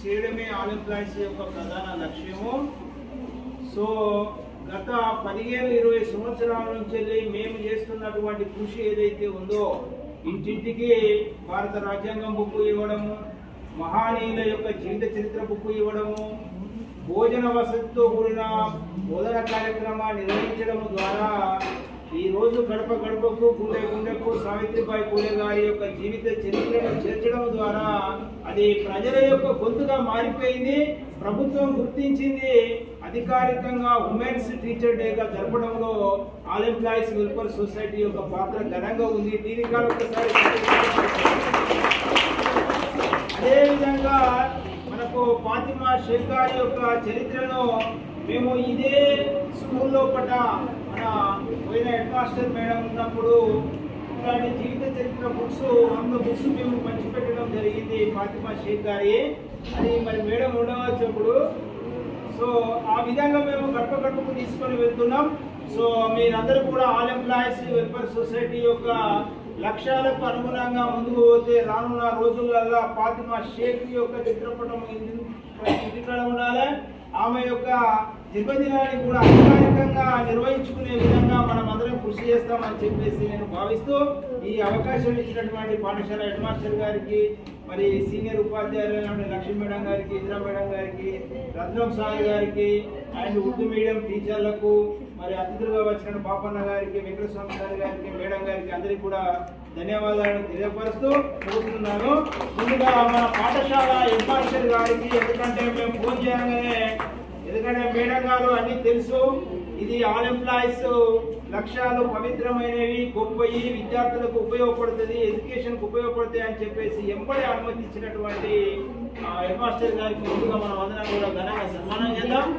చేయడమే all employees యొక్క ప్రధాన లక్ష్యము. సో గత పదిహేను ఇరవై సంవత్సరాల నుంచి వెళ్ళి మేము చేస్తున్నటువంటి కృషి ఏదైతే ఉందో ఇంటింటికి భారత రాజ్యాంగం బుక్ ఇవ్వడము మహానీయుల యొక్క జీవిత చరిత్ర బుక్ ఇవ్వడము భోజన వసతితో కూడిన బోధన కార్యక్రమాన్ని నిర్వహించడం ద్వారా రోజు గడప గడపకు గుండె గుండెకు సావిత్రిబాయి పూలే గారి యొక్క జీవిత చరిత్రను చేర్చడం ద్వారా అది ప్రజల యొక్క గొంతుగా మారిపోయింది. ప్రభుత్వం గుర్తించింది. అధికారికంగా ఉమెన్స్ టీచర్ డేగా జరపడంలో ఆల్ ఎంప్లాయీస్ వెల్ఫేర్ సొసైటీ యొక్క పాత్ర ఘనంగా ఉంది. దీని కాలం ఒకసారి అదేవిధంగా మనకు ఫాతిమా షేక్ గారి యొక్క చరిత్రను మేము ఇదే స్కూల్లో పట పోయిన హెడ్ మాస్టర్ మేడం ఉన్నప్పుడు ఇలాంటి జీవిత చరిత్ర బుక్స్ వంద బుక్స్ మేము పంచిపెట్టడం జరిగింది ఫాతిమా షేక్ గారి. అది మరి మేడం ఉండవచ్చు అప్పుడు సో ఆ విధంగా మేము గడప గడపకు తీసుకొని వెళ్తున్నాం. సో మీరందరూ కూడా ఆల్ ఎంప్లాయీస్ వెల్ఫేర్ సొసైటీ యొక్క లక్ష్యాలకు అనుగుణంగా ముందుకు పోతే రానున్న రోజులలో ఫాతిమా షేక్ యొక్క చిత్రపటం ఇంటి- ఇంటికాడ ఉండాలి. ఆమె యొక్క జన్మదినాన్ని కూడా అధికారికంగా నిర్వహించుకునే విధంగా మనం అందరం కృషి చేస్తామని చెప్పేసి నేను భావిస్తూ ఈ అవకాశం ఇచ్చినటువంటి పాఠశాల హెడ్ మాస్టర్ గారికి మరి సీనియర్ ఉపాధ్యాయులైన లక్ష్మీ మేడం గారికి ఇందిరా మేడం గారికి రత్నం సాయి గారికి అండ్ ఉర్దూ మీడియం టీచర్లకు మరి అతిథులుగా వచ్చిన పాపన్న గారికి వెంకటస్వామి గారి గారికి మేడం గారికి అందరికీ కూడా ధన్యవాదాలు తెలియపరుస్తూ కోరుతున్నాను ముందుగా మన పాఠశాల హెడ్ మాస్టర్ గారికి ఎందుకంటే మేము ఫోన్ చేయగానే ఎందుకంటే విషయాలు అన్ని తెలుసు. ఇది ఆల్ ఎంప్లాయీస్ లక్ష్యాలు పవిత్రమైనవి గొప్పయి విద్యార్థులకు ఉపయోగపడుతుంది ఎడ్యుకేషన్కు ఉపయోగపడతాయి అని చెప్పేసి ఎంబడి అనుమతించినటువంటి హెడ్ మాస్టర్ గారికి ముందుగా మనం అందరం కూడా ఘనంగా సన్మానం చేద్దాం.